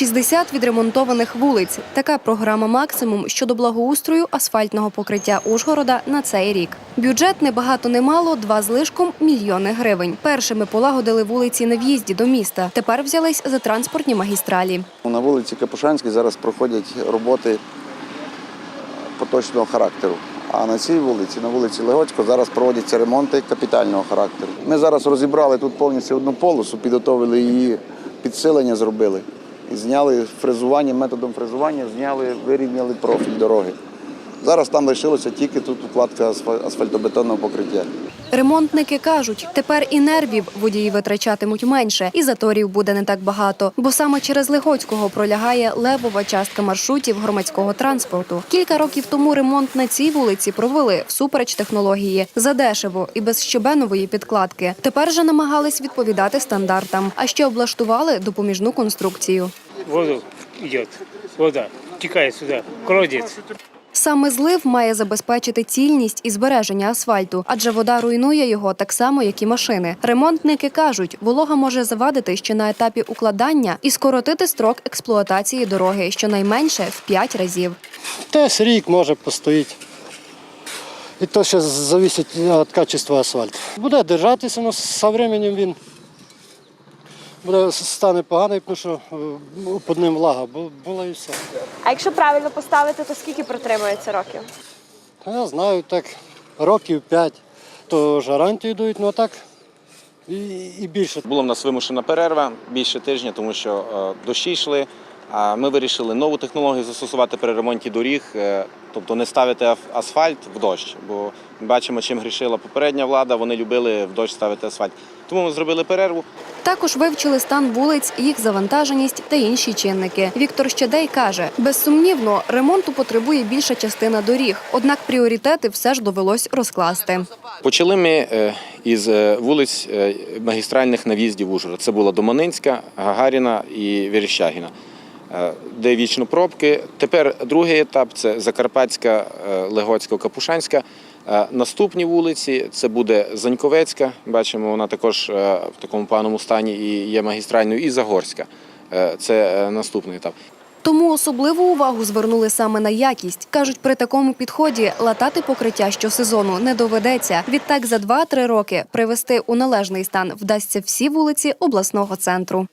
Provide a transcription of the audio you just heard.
60 відремонтованих вулиць. Така програма максимум щодо благоустрою асфальтного покриття Ужгорода на цей рік. Бюджет не багато не мало, два з лишком мільйони гривень. Першими полагодили вулиці на в'їзді до міста. Тепер взялись за транспортні магістралі. На вулиці Капушанській зараз проходять роботи поточного характеру. А на цій вулиці, на вулиці Легоцько, зараз проводяться ремонти капітального характеру. Ми зараз розібрали тут повністю одну полосу, підготовили її, підсилення зробили. Зняли фрезування, методом фрезування зняли, вирівняли профіль дороги. Зараз там лишилося тільки тут укладка асфальтобетонного покриття. Ремонтники кажуть, тепер і нервів водії витрачатимуть менше, і заторів буде не так багато, бо саме через Легоцького пролягає левова частка маршрутів громадського транспорту. Кілька років тому ремонт на цій вулиці провели всупереч технології задешево і без щебенової підкладки. Тепер же намагались відповідати стандартам, а ще облаштували допоміжну конструкцію. Воду идет, вода текает сюда, колодец. Саме злив має забезпечити цільність і збереження асфальту, адже вода руйнує його так само, як і машини. Ремонтники кажуть, волога може завадити ще на етапі укладання і скоротити строк експлуатації дороги щонайменше в 5 разів. Десь рік може постоїть. І то ще залежить від качества асфальту. Буде держатися, але з часом він буде стане поганий, тому що е, під ним влага бу- була і все. А якщо правильно поставити, то скільки протримується років? Та Я знаю, так років 5, то ж гарантію дають, ну а так і, і більше. Була в нас вимушена перерва більше тижня, тому що е, дощі йшли. А ми вирішили нову технологію застосувати при ремонті доріг, е, тобто не ставити асфальт в дощ. Бо ми бачимо, чим грішила попередня влада. Вони любили в дощ ставити асфальт. Тому ми зробили перерву. Також вивчили стан вулиць, їх завантаженість та інші чинники. Віктор Щедей каже, безсумнівно, ремонту потребує більша частина доріг, однак пріоритети все ж довелось розкласти. Почали ми е, із е, вулиць е, магістральних на в'їзді в Ужгород. Це була Доманинська, Гагаріна і Віріщагіна, де вічно пробки. Тепер другий етап це Закарпатська, Легоцька, Капушанська. Е, Наступні вулиці це буде Заньковецька. Бачимо, вона також е, в такому поганому стані і є магістральною, і Загорська. Е, Це наступний етап. Тому особливу увагу звернули саме на якість. кажуть, при такому підході латати покриття щосезону не доведеться. Відтак за 2-3 роки привести у належний стан вдасться всі вулиці обласного центру.